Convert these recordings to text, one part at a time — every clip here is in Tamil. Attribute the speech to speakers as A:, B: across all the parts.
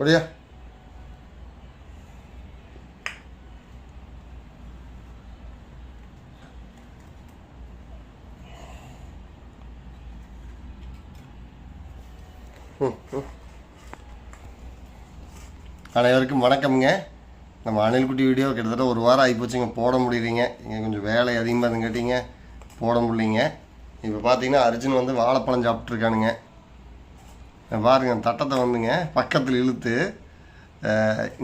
A: ஒடியா. அனைவருக்கும் வணக்கம்ங்க. நம்ம அணில்குட்டி வீடியோ கிட்டத்தட்ட ஒரு வாரம் ஆகிப்போச்சுங்க போட முடியலைங்க. இங்கே கொஞ்சம் வேலை அதிகமாக இருந்து கேட்டிங்க. போட முடியலைங்க. இப்போ பார்த்தீங்கன்னா அர்ஜுன் வந்து வாழைப்பழம் சாப்பிட்ருக்கானுங்க பாருங்க தட்டத்தை வந்துங்க பக்கத்தில் இழுத்து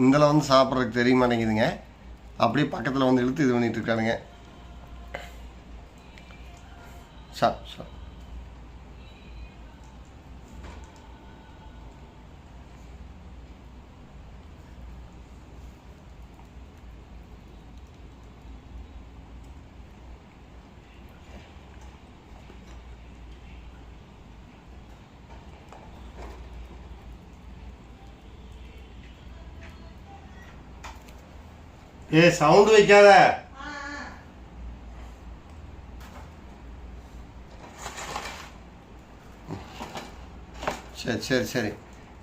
A: இதில் வந்து சாப்பிட்றதுக்கு தெரிய மாட்டேங்குதுங்க. அப்படியே பக்கத்தில் வந்து இழுத்து இது பண்ணிகிட்டு இருக்கானுங்க. சார் சாப். ஏ சவுண்டு வைக்காத. சரி சரி சரி.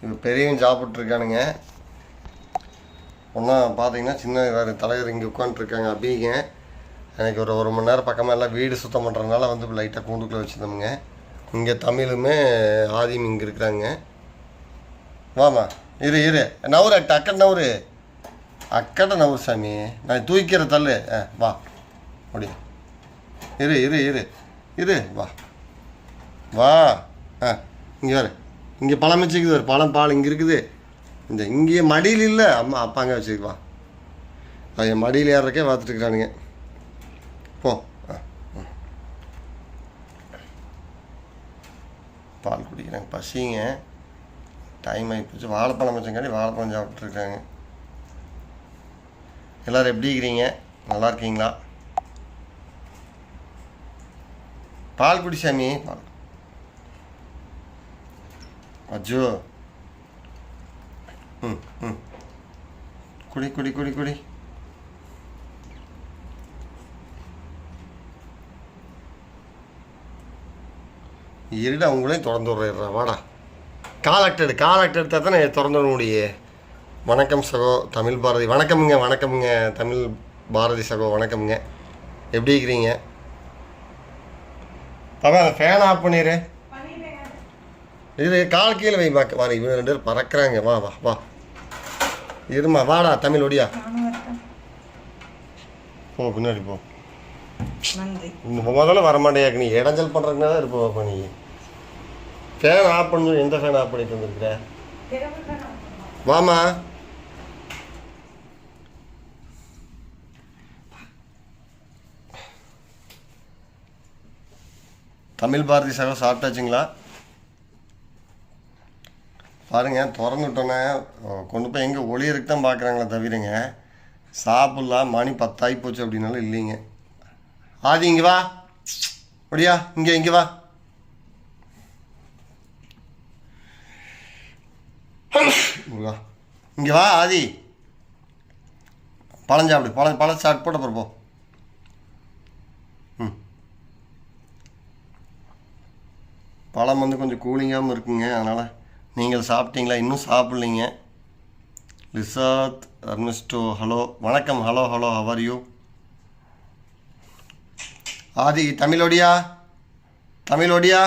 A: இப்போ பெரியவன் சாப்பிட்ருக்கானுங்க ஒன்றா பார்த்தீங்கன்னா சின்ன வேறு தலைவர் இங்கே உட்காந்துருக்காங்க அபிங்க எனக்கு ஒரு ஒரு மணி நேரம் பக்கமாக எல்லாம் வீடு சுத்தம் பண்ணுறதுனால வந்து லைட்டாக கூண்டுக்குள்ளே வச்சுருந்தோமுங்க. இங்கே தமிழுமே ஆதியும் இங்கே இருக்கிறாங்க. வாமா இரு இரு. நவுரு டக்குன்னு நவுரு. அக்கடை நவுரு சாமி. நான் தூக்கிற தள்ளு ஆ வா. முடியும் இரு இரு இரு. இரு வா. வா. ஆ இங்கே வரு. இங்கே பழம் வச்சுக்குது ஒரு பழம் பால் இங்கே இருக்குது. இந்த இங்கேயே மடியில் இல்லை. அம்மா அப்பாங்க வச்சுக்கு வா. அது என் மடியில் ஏறக்கே பார்த்துட்டுருக்குறானுங்க போ. ஆ ம். பால் குடிக்கிறாங்க. பசிங்க. டைம் ஆகிப்போச்சு வாழைப்பழம் வச்சங்காட்டி வாழைப்பழம் சாப்பிட்ருக்காங்க எல்லோரும் எப்படி இருக்கிறீங்க? நல்லா இருக்கீங்களா? பால்குடி சாமி. பால் அஜோ. ம் ம். குடி குடி குடி குடி. இருடா உங்களையும் திறந்து விட்றா வாடா. காலக்டர் எடு காலக்ட் எடுத்தால் தான் திறந்து விட முடியும். வணக்கம் சகோ தமிழ் பாரதி. வணக்கமுங்க வணக்கமுங்க தமிழ் பாரதி சகோ வணக்கமுங்க. எப்படி இருக்கிறீங்க? அந்த ஃபேன் ஆஃப் பண்ணிடு இது கால் கீழே வை பாக்க. வா இவங்க ரெண்டு பேரும் பறக்குறாங்க. வா வா வா. இருமா வாடா தமிழ் ஒடியா. போ பின்னாடி போ. இந்த முதல்ல வரமாட்டேயா நீ இடைஞ்சல் பண்ணுறதுனால தான் இருப்போம் நீ. ஃபேன் ஆஃப் பண்ணு எந்த ஃபேன் ஆஃப் பண்ணிட்டு வந்துருக்குற? வாமா தமிழ் பாரதி சகம் சாப்பிட்டாச்சுங்களா? பாருங்க திறந்து விட்டோன்னே கொண்டு போய் எங்கே ஒளியருக்கு தான் பார்க்குறாங்களே தவிரங்க. சாப்பிட்லாம் மணி பத்தாகி போச்சு அப்படின்னாலும் இல்லைங்க. ஆதி இங்கே வா. அப்படியா இங்கே இங்கே வா. இங்கே வா ஆதி. பழம் சாப்பிடு பழம் பழம் சாப்பிட்டு போட்டு போகிறப்போ பழம் வந்து கொஞ்சம் கூலிங்காகவும் இருக்குங்க. அதனால் நீங்கள் சாப்பிட்டீங்களா? இன்னும் சாப்பிட்லீங்க. லிசாத் அர்மிஸ்டோ ஹலோ வணக்கம். Hello hello how are you ஆதி தமிழோடியா தமிழோடியா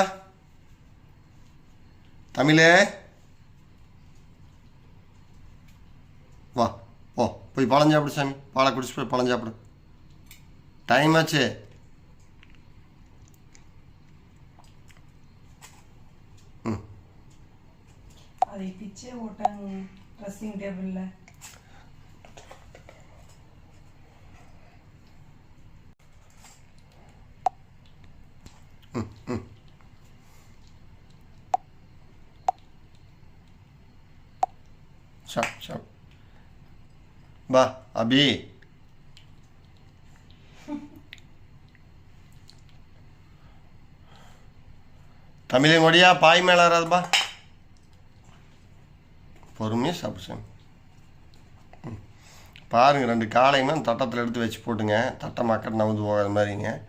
A: தமிழே வா ஓ போய் பழம் சாப்பிடு சாமி. பாலை குடிச்சு போய் பழம் சாப்பிடு. டைம் ஆச்சு.
B: அதை பிச்சை ஓட்டாங்க ட்ரெஸ்ஸிங் டேபிளில்
A: சாப் சாப் பா அபி தமிழை மொழியா பாய் மேலே வராதுப்பா பொறுமையாக சாப்பிடு பாருங்கள் ம். ரெண்டு காலையுமே அந்த தட்டத்தில் எடுத்து வச்சு போட்டுங்க. தட்டை மக்கள் நவுந்து போகாத மாதிரிங்க.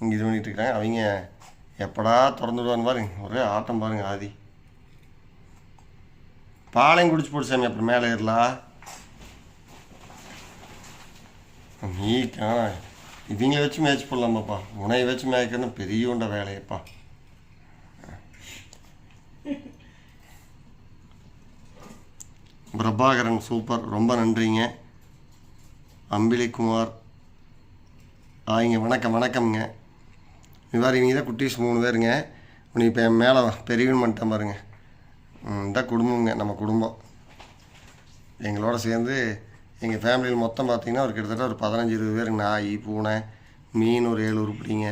A: இங்கே இது பண்ணிகிட்டு இருக்கிறாங்க அவங்க எப்படா திறந்து விடுவான்னு பாருங்க. ஒரே ஆட்டம் பாருங்க ஆதி. பாலையும் குடிச்சு போட்டு சாமி அப்புறம் மேலே ஏறலாம். நீ ஆ வச்சு மேய்ச்சி போடலாமாப்பா. உனையை வச்சு மேய்க்கிறது பெரிய உண்ட வேலையப்பா. பிரபாகரன் சூப்பர். ரொம்ப நன்றிங்க. அம்பிலிக்குமார். ஆயிங்க வணக்கம் வணக்கம்ங்க. இது மாதிரி இவங்க தான் குட்டீஸ் மூணு பேருங்க. நீ இப்போ என் மேலே பெரியவன் பண்ணிட்டேன் பாருங்க. இதான் குடும்பங்க நம்ம குடும்பம். எங்களோட சேர்ந்து எங்கள் ஃபேமிலியில் மொத்தம் பார்த்தீங்கன்னா ஒரு கிட்டத்தட்ட ஒரு பதினஞ்சு இருபது பேருங்க. நாய் பூனை மீன் ஒரு ஏழு உருப்படிங்க.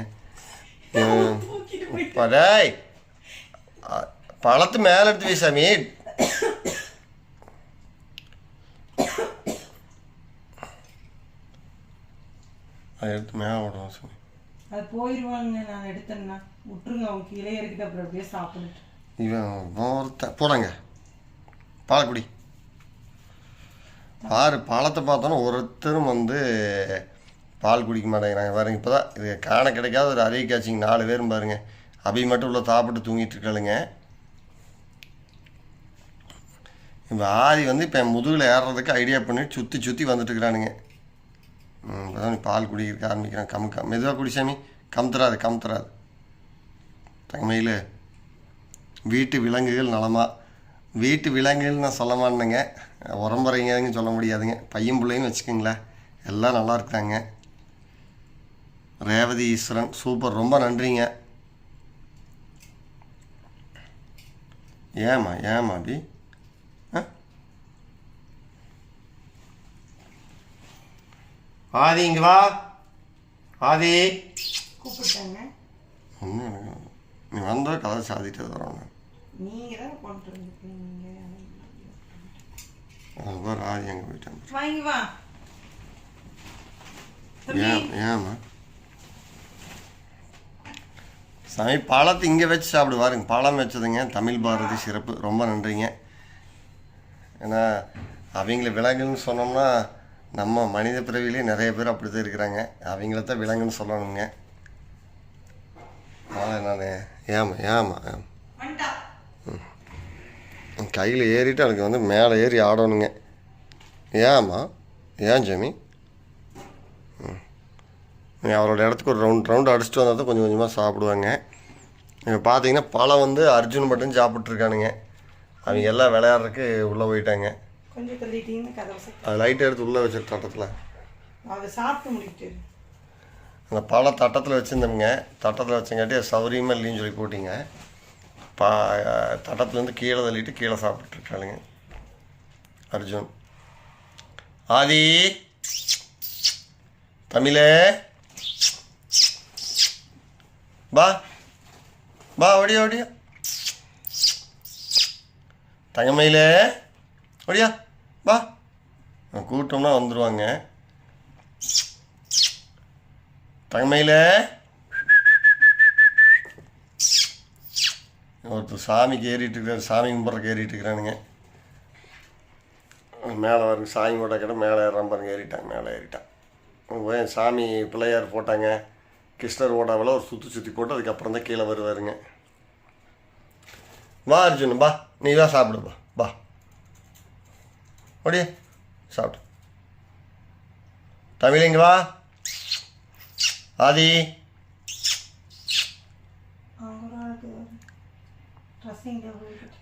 A: பழத்து மேலே எடுத்து வை சாமி. அதை எடுத்து மேலே விடுவோம் சாமி.
B: அது போயிடுவாங்க நான் எடுத்தேன்னா. விட்டுருங்க அவங்க கீழே இறக்கிட்டு அப்புறம் அப்படியே சாப்பிட்டுட்டு.
A: இவன் ஒருத்தன் போடாங்க. பால் குடி. பாரு பழத்தை பார்த்தோன்னா ஒருத்தரும் வந்து பால் குடிக்க மாட்டேங்கிறாங்க. பாருங்க இப்போ தான் இது காண கிடைக்காத ஒரு அரிய காட்சிங்க. நாலு பேரும் பாருங்க. அபி மட்டும் உள்ள சாப்பிட்டு தூங்கிட்டு இருக்காளுங்க. இப்போ ஆதி வந்து இப்போ என் முதுகில் ஏறுறதுக்கு ஐடியா பண்ணி சுற்றி சுற்றி வந்துட்டு இருக்கிறானுங்க. ம் இப்போ பால் குடிக்கிறதுக்கு ஆரம்பிக்கிறேன். Come come. மெதுவாக குடிசாமி கமுத்துறாது கமுத்துறாது தங்கமையில் வீட்டு விலங்குகள் நலமா? வீட்டு விலங்குகள் நான் சொல்ல மாட்டேங்க உரம்புறைங்கன்னு சொல்ல முடியாதுங்க. பையன் பிள்ளைன்னு வச்சுக்கோங்களேன். எல்லாம் நல்லா இருக்காங்க. ரேவதி ஈஸ்வரன் சூப்பர் ரொம்ப நன்றிங்க. ஏமா ஏமா அபி ஆதி இங்க வா. ஆதி
B: கூப்பிட்டாங்க.
A: நீ வந்தால் கதை சாதிட்டு வரோம்
B: நீங்கள் தான் கொண்டு வந்துருக்கீங்க.
A: ஆதி எங்கே போயிட்டான்
B: வாங்கி வா
A: ஏன் ஏம்மா? சாமி பழத்தை இங்கே வச்சு சாப்பிடு பாருங்க. பழம் வச்சதுங்க தமிழ் பாரதி சிறப்பு. ரொம்ப நன்றிங்க. ஏன்னா அவங்கள விலங்குன்னு சொன்னோம்னா நம்ம மனித பிறவிலே நிறைய பேர் அப்படி தான் இருக்கிறாங்க. அவங்கள தான் விலங்குன்னு சொல்லணுங்க. அதனால் நான் ஏமா ஏமா ஏமா
B: வந்துட்டா.
A: கையில் ஏறிட்டு அதுக்கு வந்து மேலே ஏறி ஆடணுங்க. ஏம்மா ஏன் ஜமி? ம். அவரோட இடத்துக்கு ஒரு ரவுண்ட் ரவுண்ட் அடிச்சுட்டு வந்தால் தான் கொஞ்சம் கொஞ்சமாக சாப்பிடுவாங்க. இப்போ பார்த்தீங்கன்னா பழம் வந்து அர்ஜுன் மட்டும் சாப்பிட்ருக்கானுங்க அவங்க எல்லாம் விளையாடுறதுக்கு உள்ளே போயிட்டாங்க.
B: கொஞ்சம் தள்ளிட்டீங்கன்னு கதவை.
A: அது லைட்டை எடுத்து உள்ளே வச்சிரு தட்டத்தில்.
B: அதை சாப்பிட்டு முடிக்கிட்டு
A: அந்த பழம் தட்டத்தில் வச்சுருந்தோம்ங்க. தட்டத்தில் வச்சங்காட்டி சௌரியமாக இல்லைன்னு சொல்லி போட்டிங்க. பா தட்டத்துலேருந்து கீழே தள்ளிட்டு கீழே சாப்பிட்டுருக்காளுங்க அர்ஜுன். ஆதி. தமிழே. பா பா ஓடியா ஓடியா. தங்கமயிலே. அப்படியா? பா கூப்பிட்டோம்னா வந்துடுவாங்க தங்கமையில். ஒருத்தர் சாமிக்கு ஏறிட்டு இருக்காரு. சாமி கும்பிட்றக்கு ஏறிட்டு இருக்கிறானுங்க மேலே வரும் சாமி போட்ட கிட்ட மேலே ஏறாம பாருங்க ஏறிட்டாங்க மேலே ஏறிட்டான். போய் சாமி பிள்ளையார் போட்டாங்க. கிருஷ்ணர் ஓடாவில் ஒரு சுற்றி சுற்றி போட்டு அதுக்கப்புறம் தான் கீழே வருவாருங்க. வா அர்ஜுன் பா நீ வா சாப்பிடுப்பா பா பா ஓடியே சாப்பிடு. தமிழிங்க வா. ஆதி.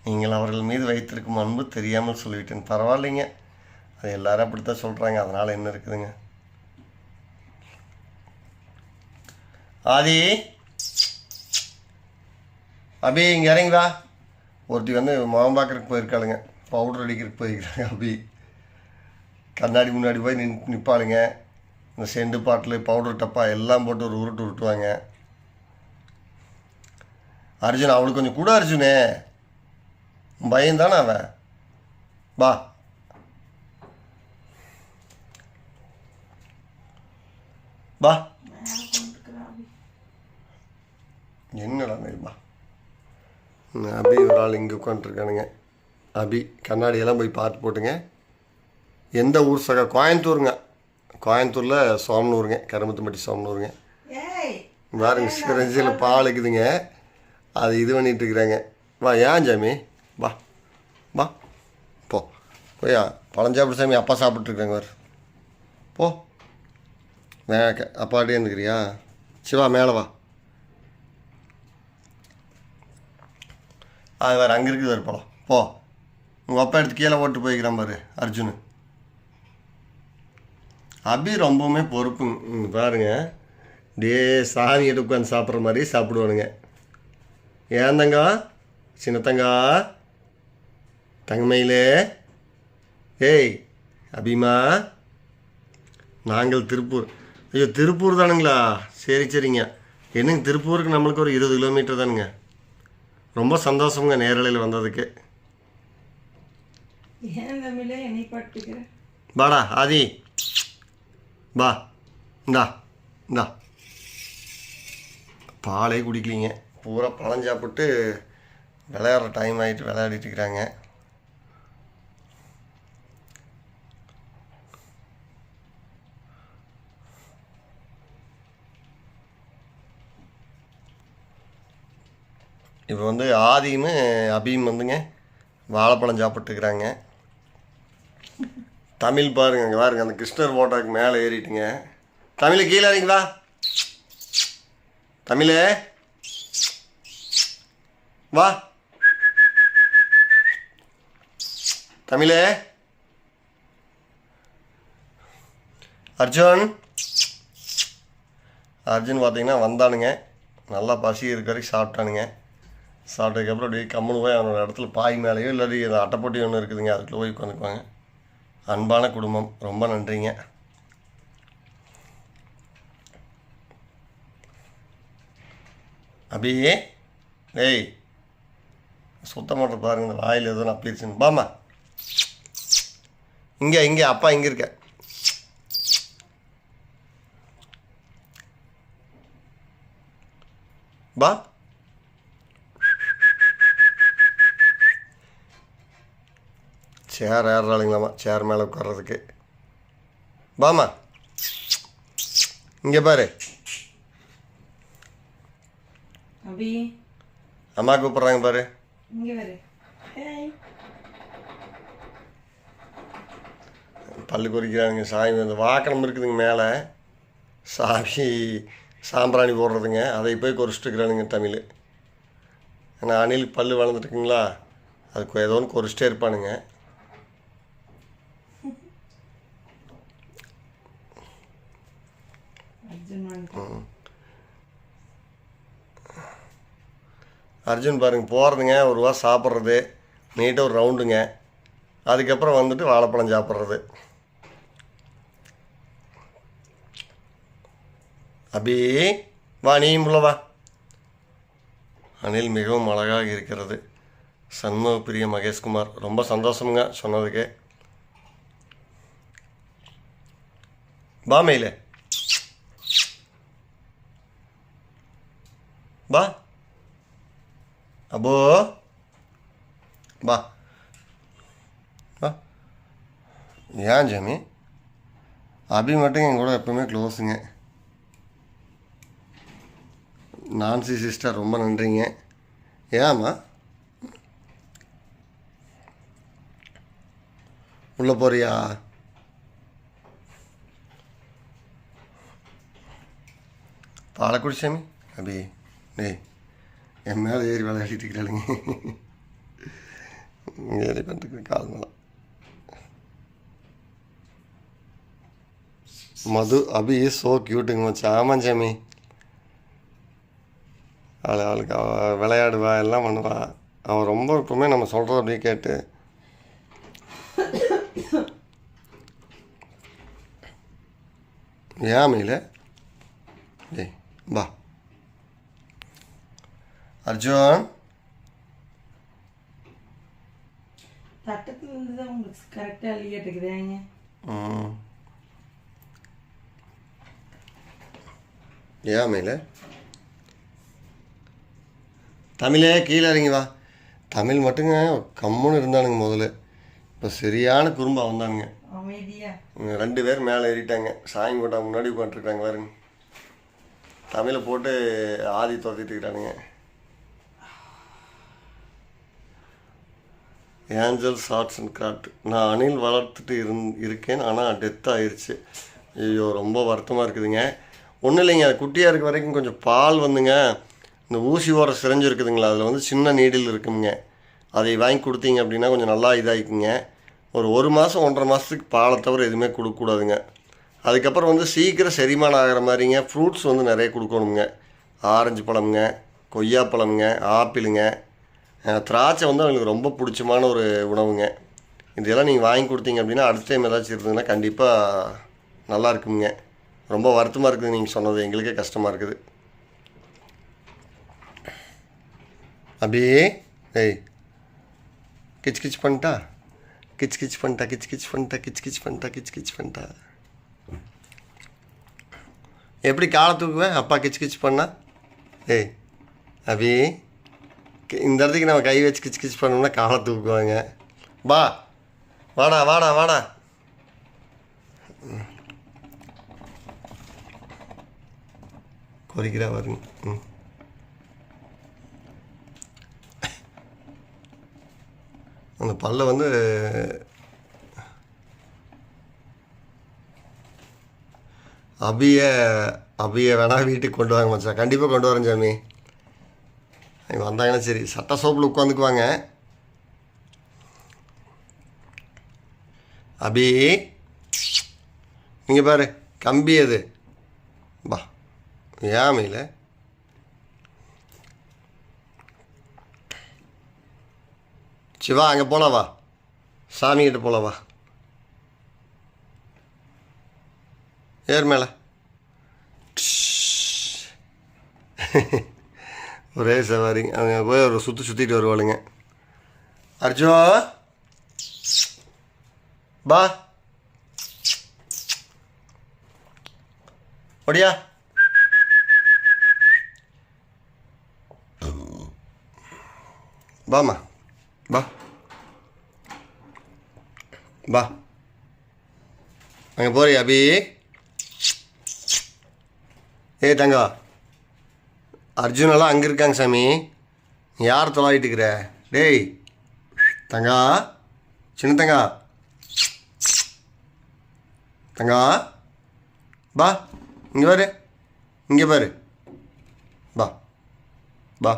A: நீங்கள் அவர்கள் மீது வைத்திருக்கும் அன்பு தெரியாமல் சொல்லிவிட்டேன். பரவாயில்லைங்க. அது எல்லாரும் அப்படித்தான் சொல்கிறாங்க அதனால் என்ன இருக்குதுங்க? ஆதி. அபி இங்கே இறங்கி வா. ஒருத்தி வந்து முகம் பார்க்கறதுக்கு போயிருக்காளுங்க. பவுடர் அடிக்கிறதுக்கு போயிருக்காங்க அபி. கண்ணாடி முன்னாடி போய் நின் நிற்பாளுங்க இந்த செண்டு பாட்டில் பவுடர் டப்பா எல்லாம் போட்டு ஒரு உருட்டு உருட்டுவாங்க. அர்ஜுன் அவளுக்கு கொஞ்சம் கூட அர்ஜுனே. பயந்தானே அவன் வா. வா. என்னடா பா அபி ஒரு ஆள் இங்கே உட்காந்துருக்கானுங்க அபி கண்ணாடியெல்லாம் போய் பார்த்து போட்டுங்க. எந்த ஊர் சக கோயம்புத்தூருங்க. கோயம்புத்தூரில் சோமனூருங்க கருமத்தும்பட்டி சோமனூருங்க. பாருங்க சிரஞ்சியில் பால் இருக்குதுங்க அது இது இருக்கிறாங்க வா ஏன் ஜாமி வா வா போயா பழஞ்சாப்பிடு சாமி அப்பா சாப்பிட்ருக்காங்க வேறு போ. வே அப்பாட்டே இருந்துக்கிறியா? சிவா மேலே வா. அது வேறு அங்கே இருக்குது வேறு பழம் போ. உங்கள் அப்பா எடுத்து கீழே ஓட்டு போய்க்கிறான் பாரு அர்ஜுனு. அபி ரொம்பவுமே பொறுப்புங்க பாருங்க. டே சாமி எடுத்து உட்காந்து சாப்பிட்ற மாதிரி சாப்பிடுவானுங்க. ஏன் தங்கா? சின்னத்தங்கா தங்கமயிலே. ஏய் அபிமா. நாங்கள் திருப்பூர். ஐயோ திருப்பூர் தானுங்களா? சரி சரிங்க. என்னங்க திருப்பூருக்கு நம்மளுக்கு ஒரு இருபது கிலோமீட்டர் தானுங்க. ரொம்ப சந்தோஷங்க நேரலையில் வந்ததுக்கு. வாடா ஆதி. வா இந்தா இந்தா. பாலே குடிக்கலீங்க. பூரா பழம் சாப்பிட்டு விளையாடுற டைம் ஆகிட்டு விளையாடிட்டு இருக்கிறாங்க இப்போ வந்து ஆதியும் அபியும் வந்துங்க வாழைப்பழம் சாப்பிட்டுருக்குறாங்க. தமிழ் பாருங்க இங்கே பாருங்க அந்த கிருஷ்ணர் போட்டோக்கு மேலே ஏறிட்டுங்க. தமிழ் கீழே இறங்கி தமிழே. வா. தமிழே. அர்ஜுன். அர்ஜுன் பார்த்தீங்கன்னா வந்தானுங்க. நல்லா பசி இருக்க வரைக்கும் சாப்பிட்டானுங்க. சாப்பிட்டதுக்கப்புறம் அப்படியே கம்முனு போய் அவனோட இடத்துல பாய் மேலேயோ இல்லாட்டி அந்த அட்டைப்பொட்டி ஒன்று இருக்குதுங்க அதுக்குள்ளே போய் உட்காந்துக்குவாங்க. அன்பான குடும்பம் ரொம்ப நன்றிங்க. அபியே டேய் சுத்தம் பண்ணுற பாருங்க இந்த வாயில் எதுவும் அப்பிடுச்சுன்னு பாமா இங்கே இங்கே அப்பா இங்கே இருக்க. பா சேர் ஏறாளுங்களாம்மா சேர் மேலே உட்கார்றதுக்கு. பாமா இங்கே பாரு. அம்மா கூப்பிட்றாங்க பாரு. பல்லு குறிக்கிறாங்க சாமி. அந்த வாக்கணம் இருக்குதுங்க மேலே. சாமி சாம்பிராணி போடுறதுங்க. அதை போய் குறிச்சிட்டு இருக்கிறானுங்க தமிழ். ஏன்னா அணில் பல்லு வளர்ந்துட்டுருக்குங்களா? அதுக்கு ஏதோ ஒன்று குறிச்சிட்டே இருப்பானுங்க.
B: அர்ஜுன்
A: அர்ஜுன் பாருங்க போகிறதுங்க ஒரு ரூபா சாப்பிட்றது நீட்டாக ஒரு ரவுண்டுங்க அதுக்கப்புறம் வந்துட்டு வாழைப்பழம் சாப்பிட்றது. அபி வா நீயும் புள்ளவா அணில் மிகவும் அழகாக இருக்கிறது. சண்முக பிரிய மகேஷ்குமார் ரொம்ப சந்தோஷமுங்க சொன்னதுக்கு. பாமையிலே மயிலே வா அபோ வா ஏன் ஜாமி அபி மட்டும் என் கூட எப்பவுமே க்ளோஸுங்க நான்சி சிஸ்டர் ரொம்ப நன்றிங்க ஏம்மா உள்ளே போறியா பாலக்குடி சாமி அபி டேய் என் மேலே ஏறி விளையாடிட்டு இருக்கிறாளுங்க ஏறி பண்ணிட்டு கால் மேலே மது அபி சோ கியூட்டுங்க மச்சான். ஆமாம் சாமி. அவளை அவளுக்கு அவள் விளையாடுவா எல்லாம் பண்ணுவா அவள் ரொம்ப எப்பவுமே நம்ம சொல்கிறத அப்படியே கேட்டு. ஏன் அமையில? ஏய் வா. அர்ஜுன்.
B: தட்டத்துல இருந்து தான் உங்களுக்கு கரெக்டாக அள்ளிக்கிட்டு இருக்குதாங்க
A: ம். ஏன் மயில தமிழே கீழே இறங்கி வா. தமிழ் மட்டுங்க கம்முன்னு இருந்தானுங்க முதல்ல. இப்போ சரியான குறும்பா வந்தானுங்க. ரெண்டு பேர் மேலே ஏறிட்டாங்க. கோட்டா முன்னாடி உட்காந்துருக்காங்க பாருங்க. தமிழை போட்டு ஆதி துரத்திட்டு இருக்கிறானுங்க. ஏஞ்சல் ஷார்ட்ஸ் அண்ட் கிராஃப்ட் நான் அணில் வளர்த்துட்டு இருந் இருக்கேன் ஆனால் டெத் ஆயிடுச்சு ஐயோ ரொம்ப வருத்தமாக இருக்குதுங்க. ஒன்றும் இல்லைங்க அது குட்டியாக இருக்க வரைக்கும் கொஞ்சம் பால் வந்துங்க. இந்த ஊசி ஓர சிரஞ்சு இருக்குதுங்களா அதில் வந்து சின்ன நீடில் இருக்குங்க. அதை வாங்கி கொடுத்தீங்க அப்படின்னா கொஞ்சம் நல்லா இதாகிக்குங்க. ஒரு ஒரு மாதம் ஒன்றரை மாதத்துக்கு பாலை தவிர எதுவுமே கொடுக்கக்கூடாதுங்க. அதுக்கப்புறம் வந்து சீக்கிரம் செரிமானம் ஆகிற மாதிரிங்க ஃப்ரூட்ஸ் வந்து நிறைய கொடுக்கணுங்க. ஆரஞ்சு பழமுங்க கொய்யாப்பழமுங்க ஆப்பிளுங்க திராட்சை வந்து அவங்களுக்கு ரொம்ப பிடிச்சமான ஒரு உணவுங்க. இதெல்லாம் நீங்கள் வாங்கி கொடுத்தீங்க அப்படின்னா அடுத்த டைம் ஏதாச்சும் இருந்ததுன்னா கண்டிப்பாக நல்லா இருக்குங்க. ரொம்ப வருத்தமாக இருக்குது நீங்கள் சொன்னது. எங்களுக்கே கஷ்டமாக இருக்குது. அப்படியே ஏய் கிச் கிச் பண்ணிட்டா? கிச் கிச் பண்ணிட்டா கிச் கிச் பண்ணிட்டா கிச் கிச் பண்ணிட்டா கிச் கிச் பண்ணிட்டா? எப்படி காலை தூக்குவேன்? அப்பா கிச் கிச் பண்ணா? ஏய் அபி இந்த இடத்துக்கு நம்ம கை வச்சு கிச்சு கிச் பண்ணோம்னா காலை தூக்குவாங்க. வா. வாடா வாடா வாடா. ம். கொறிக்கிறா வருங்க ம். அந்த பல்ல வந்து அபிய அபிய வேணா வீட்டுக்கு கொண்டு வாங்க மச்சான். கண்டிப்பாக கொண்டு வரேன் சாமி. இங்கே வந்தாங்கன்னா சரி சட்ட சோப்பில் உட்காந்துக்குவாங்க. அபி நீங்கள் பாரு கம்பி அது. பா ஏமையில் சிவா அங்கே போலவா வா. சாமிகிட்ட வா. ஏர் மேலே. ஒரே சவாரி. அங்கே போய் ஒரு சுற்றி சுற்றிட்டு வருவாளுங்க. அர்ஜோ பா. ஒடியா பாமா பா பா அங்கே போறியா அபி? ஏ தங்கா அர்ஜுனெல்லாம் அங்கே இருக்காங்க சாமி. நீ யார் தொலாவிட்டு இருக்கிற? டேய் தங்கா சின்ன தங்கா. தங்கா பா இங்கே பாரு. இங்கே பாரு. பா பா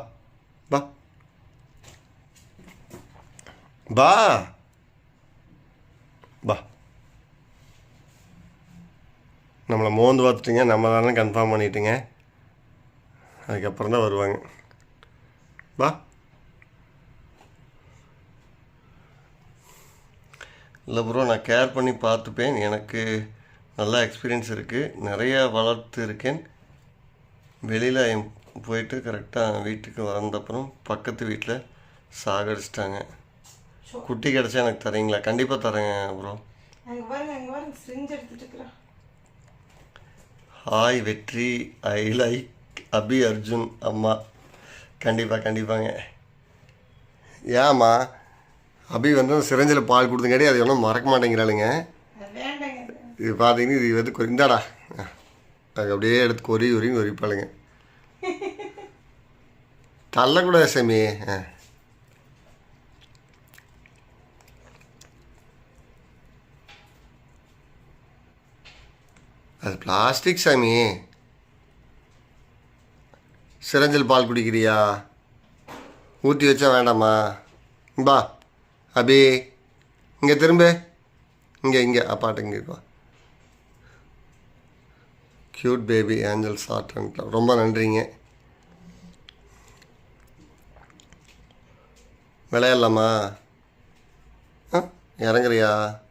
A: பா பா பா நம்மளை மோந்து பார்த்துட்டுங்க நம்ம தானே கன்ஃபார்ம் பண்ணிட்டுங்க. அதுக்கப்புறம் தான் வருவாங்க. பா இல்லை ப்ரோ நான் கேர் பண்ணி பார்த்துப்பேன். எனக்கு நல்ல எக்ஸ்பீரியன்ஸ் இருக்குது நிறையா வளர்த்து இருக்கேன். வெளியில் போயிட்டு கரெக்டாக வீட்டுக்கு வந்தப்புறம் பக்கத்து வீட்டில் சாகடிச்சிட்டாங்க. குட்டி கிடச்சா எனக்கு தரீங்களா? கண்டிப்பாக தரேங்க ப்ரோ ஹாய் வெற்றி. ஐ லைக் அபி அர்ஜுன் அம்மா. கண்டிப்பாக கண்டிப்பாங்க. ஏம்மா அபி வந்து சிரஞ்சில் பால் கொடுத்தங்காட்டி அது ஒன்றும் மறக்க மாட்டேங்கிறாளுங்க. இது பார்த்தீங்கன்னா இது வந்து இந்தாடா. அது அப்படியே எடுத்து கொறி உரின்னு உரிப்பாளுங்க தள்ளக்கூடாது சாமி. ஆ. அது பிளாஸ்டிக் சாமி. சிரஞ்சல் பால் குடிக்கிறியா? ஊற்றி வச்சா வேண்டாமா? பா அபி. இங்கே திரும்ப. இங்கே இங்கே. அப்பாட்ட இங்கே இருக்கா க்யூட் பேபி ஏஞ்சல் சார்ட் ரொம்ப நன்றிங்க. விளையாடலாமா? ஆ இறங்குறியா?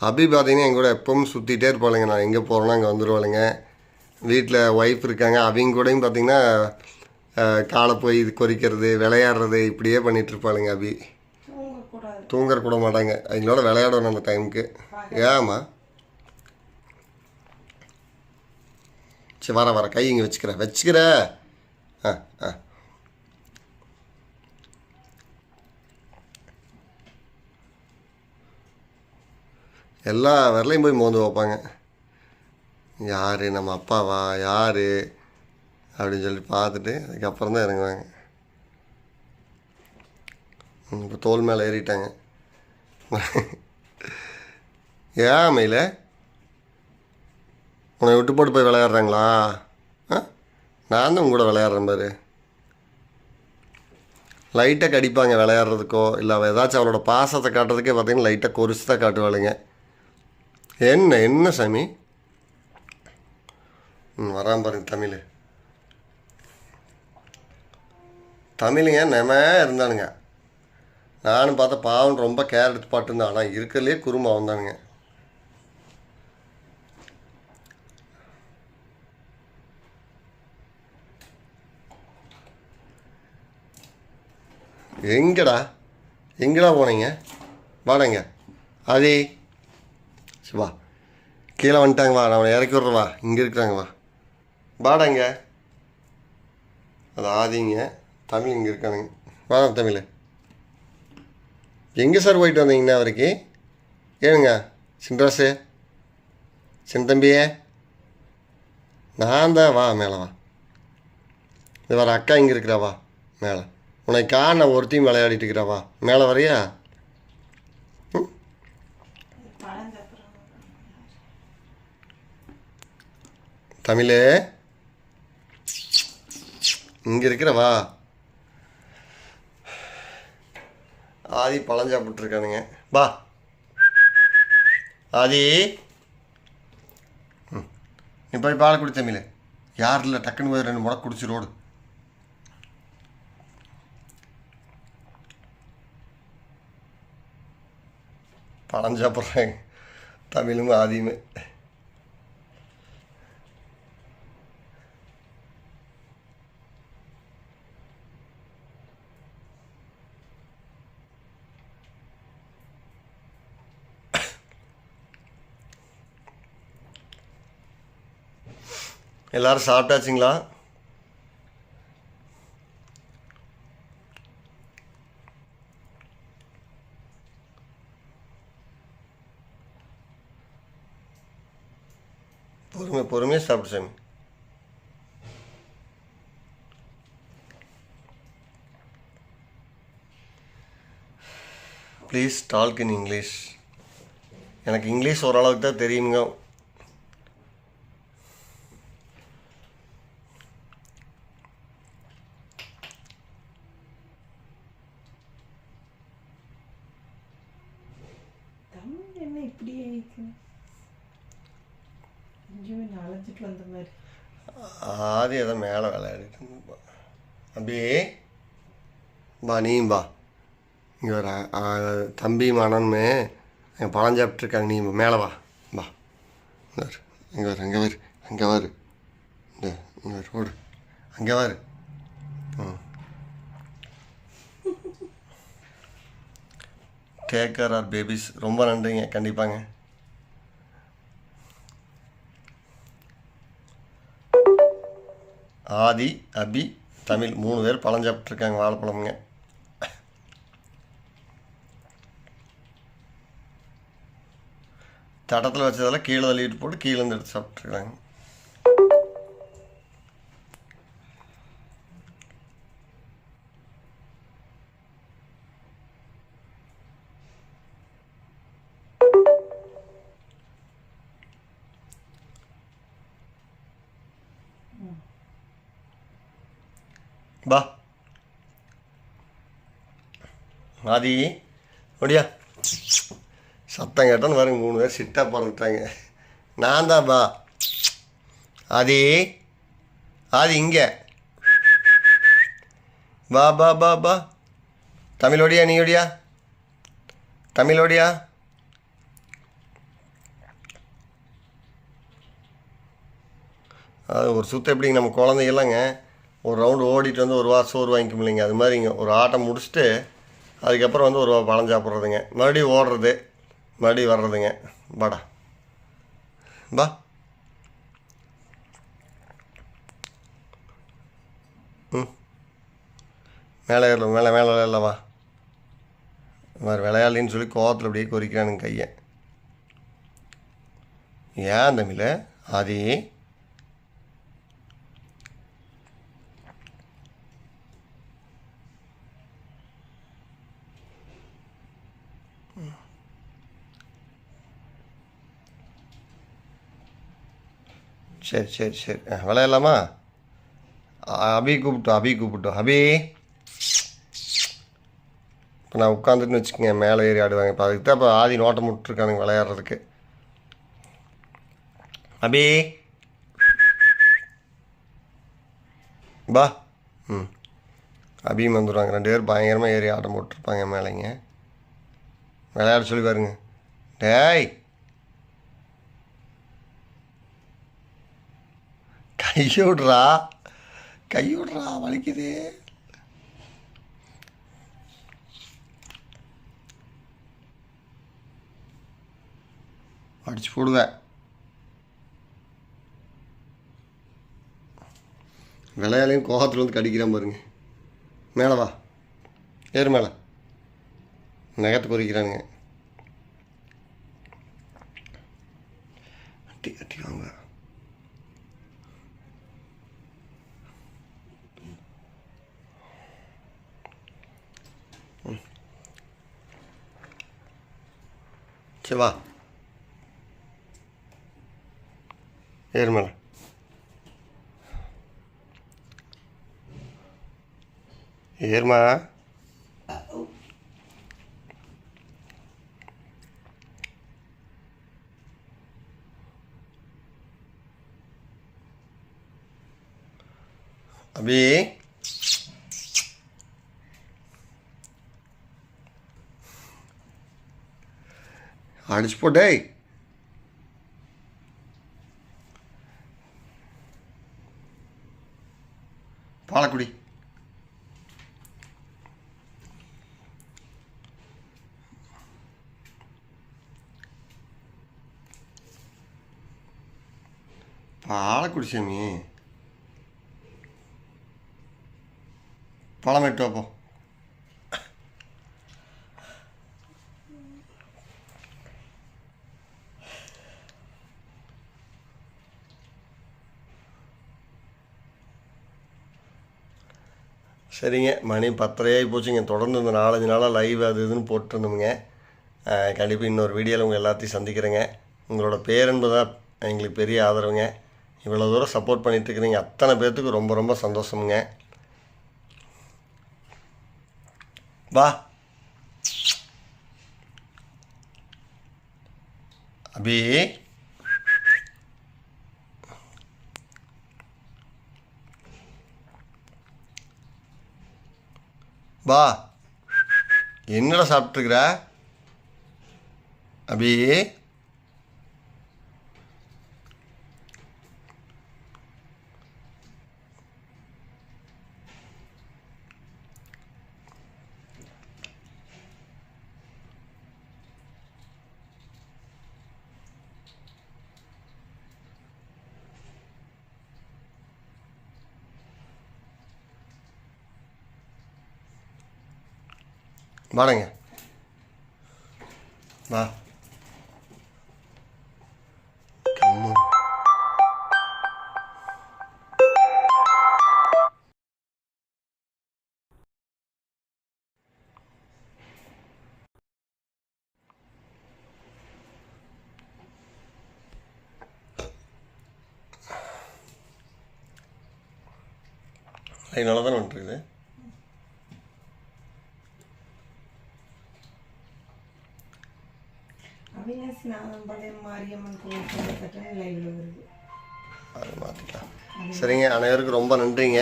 A: அபி பார்த்தீங்கன்னா என் கூட எப்பவும் சுற்றிட்டே இருப்பாளுங்க. நான் எங்கே போகிறேன்னா அங்கே வந்துடுவாளுங்க வீட்டில் ஒய்ஃப் இருக்காங்க. அவங்க கூடயும் பார்த்தீங்கன்னா காலை போய் இது கொறிக்கிறது விளையாடுறது இப்படியே பண்ணிட்டு இருப்பாளுங்க அபி தூங்கற கூட மாட்டாங்க. அவங்களோட விளையாடணும் அந்த டைமுக்கு ஏம்மா சரி வர வர. கை இங்கே வச்சுக்கிறேன். வச்சுக்கிற ஆ ஆ. எல்லா விரலையும் போய் மோந்து வைப்பாங்க. யார்? நம்ம அப்பாவா? யார்? அப்படின்னு சொல்லி பார்த்துட்டு அதுக்கப்புறம் தான் இறங்குவாங்க இப்போ தோல் மேலே ஏறிட்டாங்க. ஏன் மயில உன்னை விட்டு போட்டு போய் விளையாடுறாங்களா? ஆ? நான் தான் உங்க கூட விளையாடுறேன் பாரு. லைட்டாக கடிப்பாங்க விளையாடுறதுக்கோ இல்லை ஏதாச்சும் அவளோட பாசத்தை காட்டுறதுக்கே பார்த்தீங்கன்னா லைட்டாக கொறிச்சு தான் காட்டுவாளுங்க. என்ன என்ன சாமி? ம் வரான் பாருங்க தமிழ். தமிழுங்க நெம இருந்தானுங்க. நானும் பார்த்தா பாவம் ரொம்ப கேர் எடுத்து பாட்டுருந்தான். ஆனால் இருக்கிறதுலே குறும்பு அவன்தானுங்க. எங்கடா? எங்கடா போனீங்க? வாடங்க அதே வா. கீழே வந்துட்டாங்க வா. நான் அவனை இறக்கி விட்றேன் வா. இங்கே இருக்கிறாங்க வா. வாடங்க அது ஆதிங்க. தமிழ் இங்கே இருக்கானுங்க. வா தமிழ். எங்கே சார் போயிட்டு வந்தீங்கண்ணா அவருக்கு ஏனுங்க சின்ராசு. சின்ன தம்பியே. நான் தான் வா மேலே வா. இது வர அக்கா இங்கே இருக்கிறா வா. மேலே. உனக்கு காண ஒருத்தையும் விளையாடிட்டு இருக்கிறா வா. மேலே வரையா
B: பழம் சாப்பிட்றாங்க
A: தமிழே. இங்கே இருக்கிற வா. ஆதி பழம் சாப்பிட்ருக்கானுங்க வா. ஆதி. ம். நீ போய் பால் குடி தமிழ். யார் இல்லை டக்குன்னு போய் ரெண்டு முடக்கு குடிச்சு ரோடு. பழம் சாப்பிட்றாங்க தமிழும் ஆதியுமே. எல்லாரும் சாப்பிட்டாச்சுங்களா? பொறுமை பொறுமையாக சாப்பிடு சாமி. ப்ளீஸ் டால்க் இன் இங்கிலீஷ் எனக்கு இங்கிலீஷ் ஓரளவுக்கு தான் தெரியுங்க
B: தமிழ் என்ன இப்படி ஆயிருக்கு எங்கேயுமே நாலஞ்சுட்டு வந்த மாதிரி
A: ஆதி ஏதோ மேலே விளையாடிட்டு இருந்துப்பா அபி பா நீயும் பா இங்கே வர தம்பி மனனுமே அங்கே பழம் சாப்பிட்ருக்காங்க நீ மேலே வா. பா இங்கே வரு. இங்கே வரு. அங்கே வரு. அங்கே வரு. இந்த இங்கே வரு. ஓடு. அங்கே வரு. ம் டேக் கேர் ஆர் பேபிஸ் ரொம்ப நன்றிங்க. கண்டிப்பாங்க. ஆதி அபி தமிழ் மூணு பேர் பழம் சாப்பிட்ருக்காங்க வாழைப்பழமுங்க. தடத்தில் வச்சதெல்லாம் கீழே தள்ளிட்டு போட்டு கீழே எடுத்து சாப்பிட்ருக்காங்க பா ஆதி ஒடியா சத்தம் கேட்டோன்னு பாருங்க மூணு பேர் சிட்டாக பிறந்துட்டாங்க. நான் தான் பா. அது அது இங்கே. பா பா பா பா. தமிழோடியா நீயோடியா? தமிழோடியா? அது ஒரு சுத்தம் எப்படிங்க நம்ம குழந்தைகளாங்க ஒரு ரவுண்டு ஓடிட்டு வந்து ஒரு ரூபா சோறு வாங்கிக்க முடியலைங்க. அது மாதிரிங்க. ஒரு ஆட்டம் முடிச்சுட்டு அதுக்கப்புறம் வந்து ஒரு ரூபா பழம் சாப்பிட்றதுங்க. மறுபடியும் ஓடுறது. மறுபடியும் வர்றதுங்க. வாடா. பா ம். மேலே ஏறல மேலே மேலே இல்லைவா மாதிரி விளையாடலின்னு சொல்லி கோவத்தில் அப்படியே குறிக்கிறானுங்க கையை. ஏன் தமிழ் அதே சரி சரி சரி. ஆ, விளையாடலாமா? அபி கூப்பிட்டோம் அபி கூப்பிட்டோம் அபி. இப்போ நான் உட்காந்துட்டுன்னு வச்சுக்கோங்க மேலே ஏறி ஆடுவாங்க. இப்போ அதுக்கு தான் இப்போ ஆதி நோட்டம் விட்டுருக்கானுங்க விளையாடுறதுக்கு. அபி. பா ம். அபியும் வந்துடுவாங்க ரெண்டு பேரும் பயங்கரமாக ஏறி ஆட்டம் போட்டிருப்பாங்க மேலேங்க. விளையாட சொல்லி பாருங்க. டேய். கையோடுறா? விட்றா கையை வலிக்குது. அடிச்சு போடுவேன் விளையாலையும் கோகத்தில் வந்து கடிக்கிறான் பாருங்க. மேலே வா. ஏறு மேலே. நகத்தை பொறிக்கிறானுங்க அட்டி அட்டி வாங்க ம். சரி வா ஏறு மேலே அடிச்சு போட்டே பாலக்குடி. பாலக்குடி சாமி. பழம் எட்டு வைப்போம் சரிங்க. மணி பத்தரையாகி போச்சுங்க. தொடர்ந்து இந்த நாலஞ்சு நாளாக லைவ் அது இதுன்னு போட்டுருந்தோமுங்க. கண்டிப்பாக இன்னொரு வீடியோவில் உங்கள் எல்லாத்தையும் சந்திக்கிறேங்க. உங்களோட பேரன்புதான் எங்களுக்கு பெரிய ஆதரவுங்க. இவ்வளோ தூரம் சப்போர்ட் பண்ணிகிட்ருக்குறீங்க அத்தனை பேர்த்துக்கு ரொம்ப ரொம்ப சந்தோஷமுங்க. வா. அபி. வா. என்னடா சாப்பிட்ருக்குற அபி வரேங்க வா. கம்மு. அதனால தான் வந்துருக்குது
B: மாரியம்மன் கோவில் சொல்லப்பட்ட லைவ்ல வருது.
A: அது மாற்றிக்கலாம் சரிங்க அனைவருக்கும் ரொம்ப நன்றிங்க.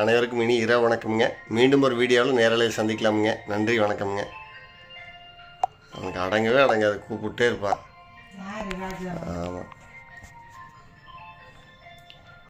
A: அனைவருக்கும் இனி இரவு வணக்கம்ங்க. மீண்டும் ஒரு வீடியோவில் நேரலையில் சந்திக்கலாமுங்க. நன்றி வணக்கம்ங்க. அவனுக்கு அடங்கவே அடங்காது கூப்பிட்டே இருப்பான் ஆமாம்